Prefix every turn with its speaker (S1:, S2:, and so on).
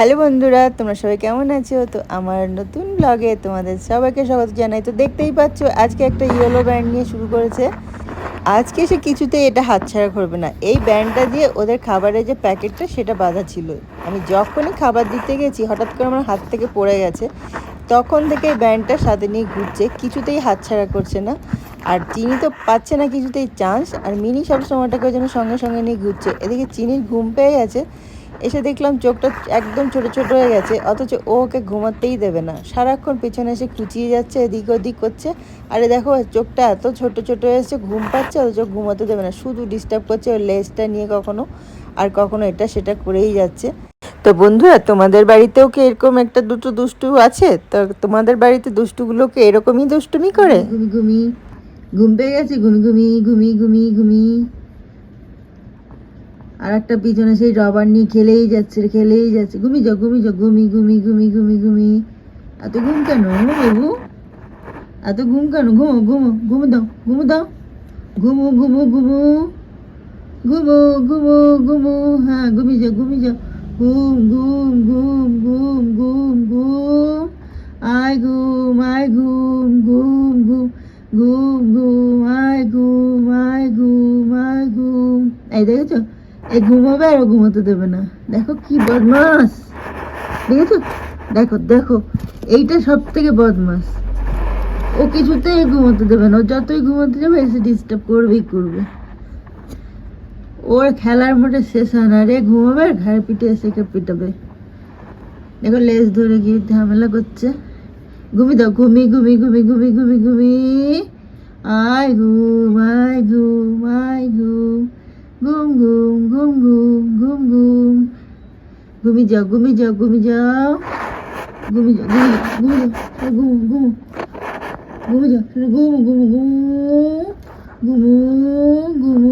S1: Hello বন্ধুরা, তোমরা সবাই কেমন আছো? তো আমার নতুন ব্লগে তোমাদের সবাইকে স্বাগত জানাই। তো দেখতেই পাচ্ছ, আজকে একটা ইয়েলো ব্যান্ড নিয়ে শুরু করেছে। আজকে সে কিছুতেই এটা হাতছাড়া করবে না। এই ব্যান্ডটা দিয়ে ওদের খাবারের যে প্যাকেটটা, সেটা বাঁধা ছিল। আমি যখনই খাবার দিতে গেছি, হঠাৎ করে আমার হাত থেকে পড়ে গেছে। তখন থেকে এই ব্যান্ডটা সাথে নিয়ে ঘুরছে, কিছুতেই হাতছাড়া করছে না। আর চিনি তো পাচ্ছে না কিছুতেই চান্স আর মিনি সব সময়টাকে যেন সঙ্গে সঙ্গে নিয়ে ঘুরছে। এদিকে চিনির ঘুম পেয়ে গেছে। এসে দেখলাম চোখটা একদম ছোট ছোট হয়ে গেছে, অথচ ও ওকে ঘুমাতেই দেবে না। সারাক্ষণ পেছনে এসে কুচিয়ে যাচ্ছে, এদিক ওদিক করছে। আরে দেখো, চোখটা এত ছোট ছোট হয়েছে ঘুম পাচ্ছে, অথচ ঘুমাতে দেবে না। শুধু ডিস্টার্ব করছে ওর লেজটা নিয়ে কখনো, আর কখনো এটা সেটা করেই যাচ্ছে। তো বন্ধুরা, তোমাদের বাড়িতেও কি এরকম একটা দুটো দুষ্টু আছে? তো তোমাদের বাড়িতে দুষ্টুগুলোকে এরকমই দুষ্টুমি করে? ঘুমি ঘুমি, ঘুম পেয়ে গেছে, ঘুমি ঘুমি ঘুমি ঘুমি ঘুমি। আর একটা পিছনে সেই রবার নিয়ে খেলেই যাচ্ছে খেলেই যাচ্ছে। ঘুমি যাও ঘুমি যাও, ঘুমি ঘুমি ঘুমি ঘুমি ঘুমি। এত ঘুম কেন? বাবু, এত ঘুম কেন? ঘুমো ঘুমো ঘুমো দাও ঘুমো দাও। ঘুমো ঘুমো ঘুমো। ঘুমো ঘুমো ঘুমো হ্যাঁ ঘুমি যাও ঘুমি যাও। ঘুম ঘুম ঘুম ঘুম ঘুম ঘুম। আয় ঘুম আয় ঘুম ঘুম ঘুম। ঘুম ঘুম, আয় ঘুম আয় ঘুম আয় ঘুম। এই দেখেছ? ঘুমাবে আর ঘুমাতে দেবে না। দেখো কি বদমাস। দেখেছ? দেখো দেখো, এইটা সব থেকে বদমাস। ও কিছুতেই দেবে না। ও যতই যাবে, এসে ডিস্টার্ব করবেই করবে। ওর খেলার মোটে শেষ হয় না। রে ঘুমাবে আর ঘাড়ে পিঠে এসে কে পিটাবে। দেখো, লেজ ধরে গিয়ে ঝামেলা করছে। ঘুমি দাও। ঘুমি ঘুমি ঘুমি ঘুমি ঘুমি ঘুমি আয়, ঘুম, আয় ঘুম ঘুম ঘুম ঘুম ঘুম ঘুম ঘুম যাও ঘুমি যাও ঘুমি যাও ঘুমি যাও ঘুমি যাও ঘুমো ঘুম ঘুমো যাও ঘুম ঘুম ঘুমো ঘুমো ঘুমো